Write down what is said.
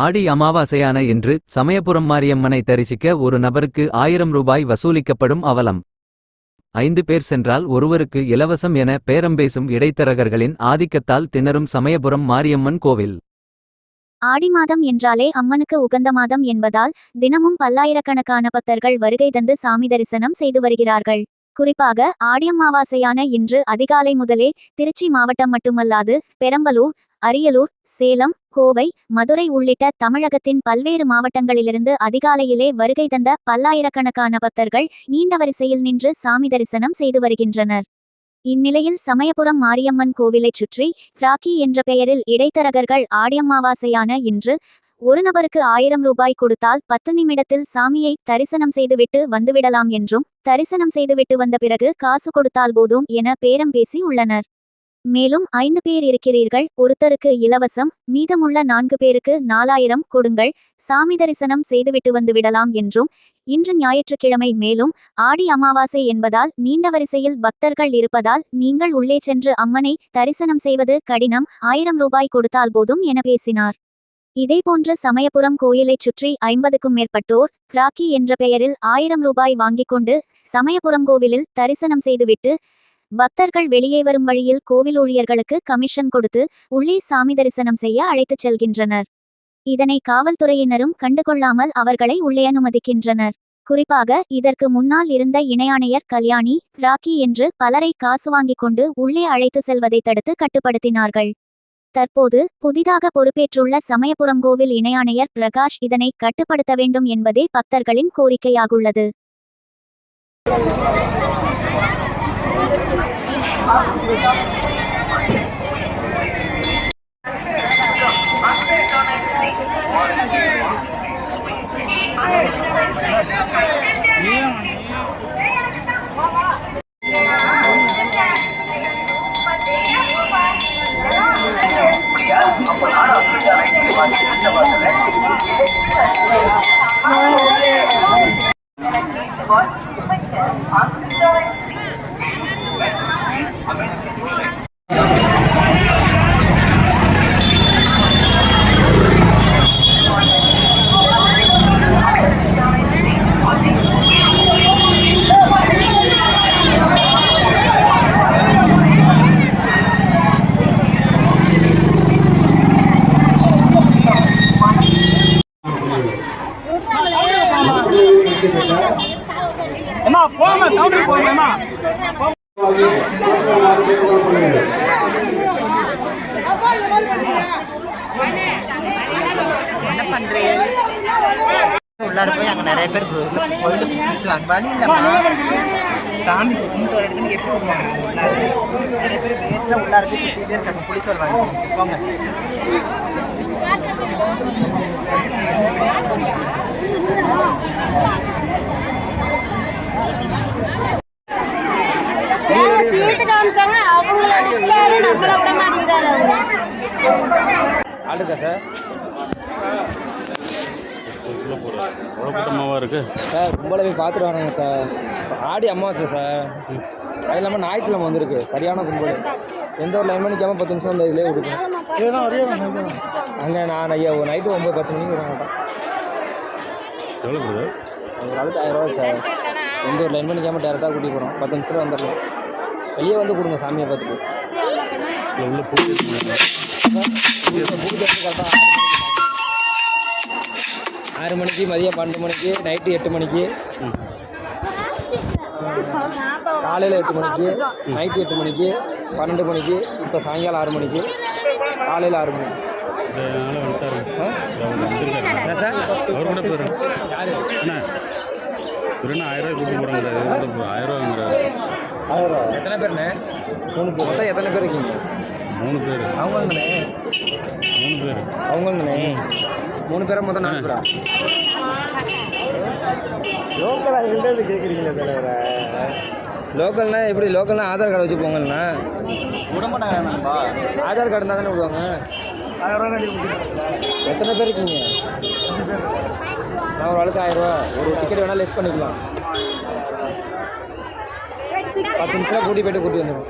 ஆடி அமாவாசையான இன்று சமயபுரம் மாரியம்மனை தரிசிக்க ஒரு நபருக்கு ஆயிரம் ரூபாய் வசூலிக்கப்படும் அவலம். ஐந்து பேர் சென்றால் ஒருவருக்கு இலவசம் என பேரம்பேசும் இடைத்தரகர்களின் ஆதிக்கத்தால் திணறும் சமயபுரம் மாரியம்மன் கோவில். ஆடி மாதம் என்றாலே அம்மனுக்கு உகந்த மாதம் என்பதால் தினமும் பல்லாயிரக்கணக்கான பக்தர்கள் வருகை தந்து சாமி தரிசனம் செய்து வருகிறார்கள். குறிப்பாக ஆடியம்மாவாசையான இன்று அதிகாலை முதலே திருச்சி மாவட்டம் மட்டுமல்லாது பெரம்பலூர் அரியலூர் சேலம் கோவை மதுரை உள்ளிட்ட தமிழகத்தின் பல்வேறு மாவட்டங்களிலிருந்து அதிகாலையிலே வருகை தந்த பல்லாயிரக்கணக்கான பக்தர்கள் நீண்ட வரிசையில் நின்று சாமி தரிசனம் செய்து வருகின்றனர். இந்நிலையில் சமயபுரம் மாரியம்மன் கோவிலைச் சுற்றி கிராக்கி என்ற பெயரில் இடைத்தரகர்கள் ஆடியம்மாவாசையான இன்று ஒரு நபருக்கு ஆயிரம் ரூபாய் கொடுத்தால் பத்து நிமிடத்தில் சாமியை தரிசனம் செய்துவிட்டு வந்துவிடலாம் என்றும் தரிசனம் செய்துவிட்டு வந்த பிறகு காசு கொடுத்தால் போதும் என பேரம் பேசி உள்ளனர். மேலும் ஐந்து பேர் இருக்கிறீர்கள் ஒருத்தருக்கு இலவசம் மீதமுள்ள நான்கு பேருக்கு நாலாயிரம் கொடுங்கள் சாமி தரிசனம் செய்துவிட்டு வந்து விடலாம் என்றும் இன்று ஞாயிற்றுக்கிழமை மேலும் ஆடி அமாவாசை என்பதால் நீண்ட வரிசையில் பக்தர்கள் இருப்பதால் நீங்கள் உள்ளே சென்று அம்மனை தரிசனம் செய்வது கடினம் ஆயிரம் ரூபாய் கொடுத்தால் போதும் என பேசினார். இதேபோன்று சமயபுரம் கோயிலைச் சுற்றி ஐம்பதுக்கும் மேற்பட்டோர் கிராக்கி என்ற பெயரில் ஆயிரம் ரூபாய் வாங்கிக் கொண்டு சமயபுரம் கோவிலில் தரிசனம் செய்துவிட்டு பக்தர்கள் வெளியே வரும் வழியில் கோவில் ஊழியர்களுக்கு கமிஷன் கொடுத்து உள்ளே சாமி தரிசனம் செய்ய அழைத்துச் செல்கின்றனர். இதனை காவல்துறையினரும் கண்டுகொள்ளாமல் அவர்களை உள்ளே அனுமதிக்கின்றனர். குறிப்பாக இதற்கு முன்னால் இருந்த இணையாணையர் கல்யாணி ராக்கி என்று பலரை காசு வாங்கிக் கொண்டு உள்ளே அழைத்து செல்வதை தடுத்து கட்டுப்படுத்தினார்கள். தற்போது புதிதாக பொறுப்பேற்றுள்ள சமயபுரம் கோவில் இணையாணையர் பிரகாஷ் இதனை கட்டுப்படுத்த வேண்டும் என்பதே பக்தர்களின் கோரிக்கையாகுள்ளது. அம்மா போமா கவுண்டர் போமா என்ன பண்றேன் உள்ளார போய் அங்க நிறைய பேர் கோயில சுற்றிக்கலாம் வழி இல்லம்மா. சாமி கும்பிட்டு வர இடத்துல எப்படி வருவாங்க? உள்ளார நிறைய பேர் வேஸ்ட்ல உள்ளார போய் சுத்திட்டே இருக்காங்க. புளிச்சு வருவாங்க. போங்க. சீட்டு காமிச்சாங்க அவங்கள விட்டாரு நம்மள விட மாட்டேங்கிறாரு ஆளுக்கா சார். கும்பலை போய் பார்த்துட்டு வராங்க சார். ஆடி அமாவாசை சார். அது இல்லாமல் ஞாயிற்றுக்கிழமை வந்திருக்கு. சரியான கும்பல். எந்த ஒரு லைன் மணிக்காமல் பத்து நிமிஷம் அந்த இதிலே விடுக்கும் அங்கே நான் ஐயா ஒரு நைட்டு ஒம்பது பத்து மணிக்கு வர எவ்வளோ பிரதர் ஒரு ஆளுக்கு ஆயிரம் ரூபா சார். எந்த ஒரு லைன் மணிக்காமல் டேரெக்டாக கூட்டிகிட்டு போகிறோம் பத்து நிமிஷத்தில் வந்துடலாம். வெளியே வந்து கொடுங்க சாமியை பார்த்துட்டு. போய் கரெக்டாக ஆறு மணிக்கு மதியம் பன்னெண்டு மணிக்கு நைட்டு எட்டு மணிக்கு. காலையில் எட்டு மணிக்கு நைட்டு எட்டு மணிக்கு பன்னெண்டு மணிக்கு இப்போ சாயங்காலம் ஆறு மணிக்கு. காலையில் ஆறு மணிக்கு? அவர் கூட போயிடும் இவர் என்ன ஆயிரம் ரூபாய் கொடுக்க போகிறாங்கிறாரு ஆயிரம் ரூபாங்கிறாரு ஆயிரம் எத்தனை பேருண்ணே? மூணு பேர் மொத்தம் எத்தனை பேர் இருக்கீங்க? மூணு பேர். அவங்க தானே மூணு பேர். அவங்க தானே மூணு பேரை மொத்தம் நாலு பேரா? லோக்கலாக எங்கிட்ட கேட்குறீங்களே தலைவரை. லோக்கல்னா எப்படி? லோக்கல்னா ஆதார் கார்டு வச்சு போங்கண்ணா. ஆதார் கார்டு இருந்தால் தானே விடுவாங்க. எத்தனை பேர் இருக்கீங்க? நான் ஒரு ஆளுக்கு ஆயிரம் ஒரு டிக்கெட் வேணால் லெஸ் பண்ணிக்கலாம். பத்து நிமிஷம் கூட்டி போயிட்டு கூட்டி வந்துடும்